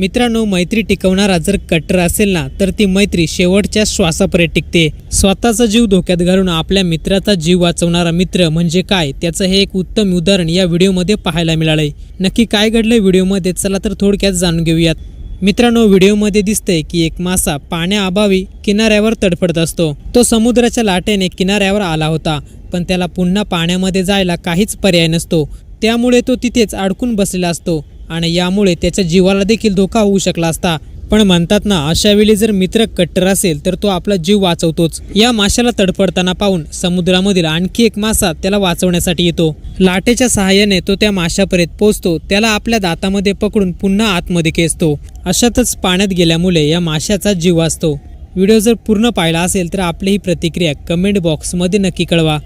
मित्रांनो मैत्री टिकवणारा जर कट्टर असेल ना तर ती मैत्री शेवटच्या श्वासापर्यंत टिकते. स्वतःचा जीव धोक्यात घालून आपल्या मित्राचा जीव वाचवणारा मित्र म्हणजे काय? त्याचं हे एक उत्तम उदाहरण या व्हिडिओमध्ये पाहायला मिळालंय. नक्की काय घडलंय व्हिडिओमध्ये? चला तर थोडक्यात जाणून घेऊयात. मित्रांनो व्हिडिओमध्ये दिसतंय की एक मासा पाण्याअभावी किनाऱ्यावर तडफडत असतो. तो समुद्राच्या लाटेने किनाऱ्यावर आला होता पण त्याला पुन्हा पाण्यामध्ये जायला काहीच पर्याय नसतो. त्यामुळे तो तिथेच अडकून बसलेला असतो. आणि यामुळे त्याच्या जीवाला देखील धोका होऊ शकला असता. पण म्हणतात ना अशा वेळी जर मित्र कट्टर असेल तर तो आपला जीव वाचवतोच. या माशाला तडफडताना पाहून समुद्रामधील आणखी एक मासा त्याला वाचवण्यासाठी येतो. लाटेच्या सहाय्याने तो त्या माशापर्यंत पोहोचतो. त्याला आपल्या दातामध्ये पकडून पुन्हा आतमध्ये खेचतो. अशातच पाण्यात गेल्यामुळे या माशाचा जीव वाचतो. व्हिडिओ जर पूर्ण पाहिला असेल तर आपली ही प्रतिक्रिया कमेंट बॉक्समध्ये नक्की कळवा.